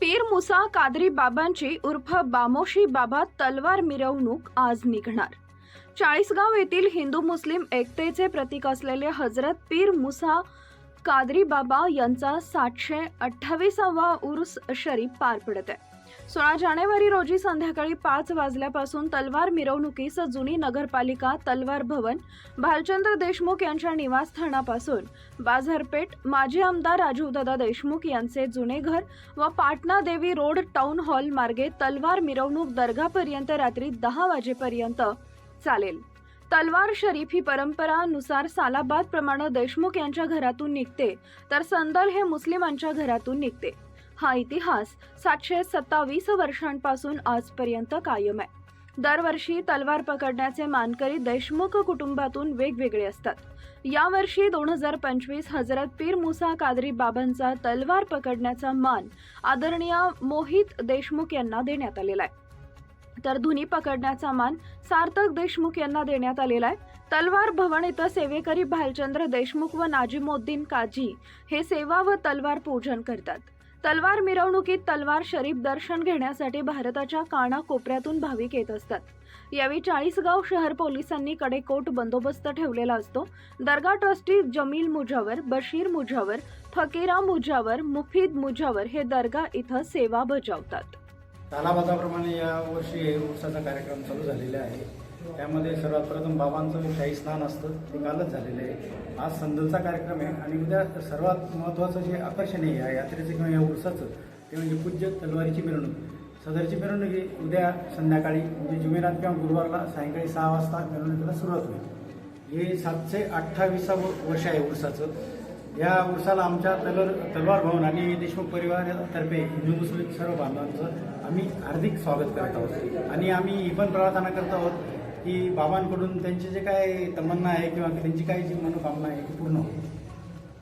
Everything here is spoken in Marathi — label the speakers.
Speaker 1: पीर मुसा कादरी बाबांची उर्फ बामोशी बाबा तलवार मिरवणूक आज निघणार. चाळीसगाव येथील हिंदू मुस्लिम एकतेचे प्रतीक असलेले हजरत पीर मुसा कादरी बाबा यांचा सातशे अठ्ठावीसावा उर्स शरीफ पार पडत आहे सोळा जानेवारी रोजी संध्याकाळी पाच वाजल्यापासून तलवार मिरवणुकीस जुनी नगरपालिका तलवार भवन भालचंद्र देशमुख यांच्या निवासस्थानापासून बाजारपेठ माजी आमदार राजीवदादा देशमुख यांचे जुने घर व Patna Devi road town hall मार्गे तलवार मिरवणूक दर्गापर्यंत रात्री दहा वाजेपर्यंत चालेल. तलवार शरीफ ही परंपरानुसार सालाबाद प्रमाणे देशमुख यांच्या घरातून निघते तर संदल हे मुस्लिमांच्या घरातून निघते. हा इतिहास सातशे सत्तावीस वर्षांपासून आजपर्यंत कायम आहे. दरवर्षी तलवार पकडण्याचे मानकरी देशमुख कुटुंबातून वेगवेगळे असतात. यावर्षी दोन हजार पंचवीस हजरत पीर मुसा कादरी बाबांचा तलवार पकडण्याचा मान आदरणीय मोहित देशमुख यांना देण्यात आलेला आहे. तर धुनी पकडण्याचा मान सार्थक देशमुख यांना देण्यात आलेला आहे. तलवार भवन इथं सेवेकरी भालचंद्र देशमुख व नाजिमुद्दीन काजी हे सेवा व तलवार पूजन करतात. तलवार मिरवणुकीत तलवार शरीफ दर्शन घेण्यासाठी भारताच्या कानाकोपऱ्यातून भाविक येत असतात. यावेळी चाळीसगाव शहर पोलिसांनी कडेकोट बंदोबस्त ठेवलेला असतो. दर्गा ट्रस्टी जमील मुजावर बशीर मुजावर फकीरा मुजावर मुफीद मुजावर हे दर्गा इथं सेवा बजावतात.
Speaker 2: तालाबाजाप्रमाणे या वर्षी उर्साचा कार्यक्रम चालू झालेला आहे. त्यामध्ये सर्वात प्रथम बाबांचं शाही स्नान असतं ते कालच झालेलं आहे. आज संदलचा कार्यक्रम आहे आणि उद्या सर्वात महत्त्वाचं जे आकर्षण आहे या यात्रेचं किंवा या उर्साचं ते म्हणजे पूज्य तलवारीची मिरवणूक. सदरची मिरवणूक ही उद्या संध्याकाळी म्हणजे जुमेरात किंवा गुरुवारला सायंकाळी सहा वाजता मिरवणुकीला सुरुवात होईल. हे सातशे अठ्ठावीसावं वर्ष आहे उरसाचं या उर्साला आमच्या तलवार तलवार भवन आणि देशमुख परिवारातर्फे हिंदू मुस्लिम सर्व बांधवांचं आम्ही हार्दिक स्वागत करत आहोत. आणि आम्ही ही पण प्रार्थना करत आहोत की बाबांकडून त्यांची जे काय तमन्ना आहे किंवा त्यांची काही जी मनोकामना आहे ती पूर्ण होईल.